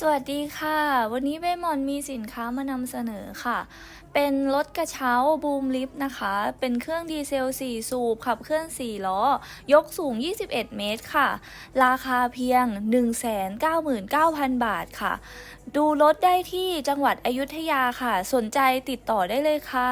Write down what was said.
สวัสดีค่ะ วันนี้เบมอนมีสินค้ามานำเสนอค่ะ เป็นรถกระเช้าบูมลิฟต์นะคะ เป็นเครื่องดีเซล 4 สูบ ขับเคลื่อน 4 ล้อ ยกสูง 21 เมตรค่ะ ราคาเพียง 199,000 บาทค่ะ ดูรถได้ที่จังหวัดอยุธยาค่ะ สนใจติดต่อได้เลยค่ะ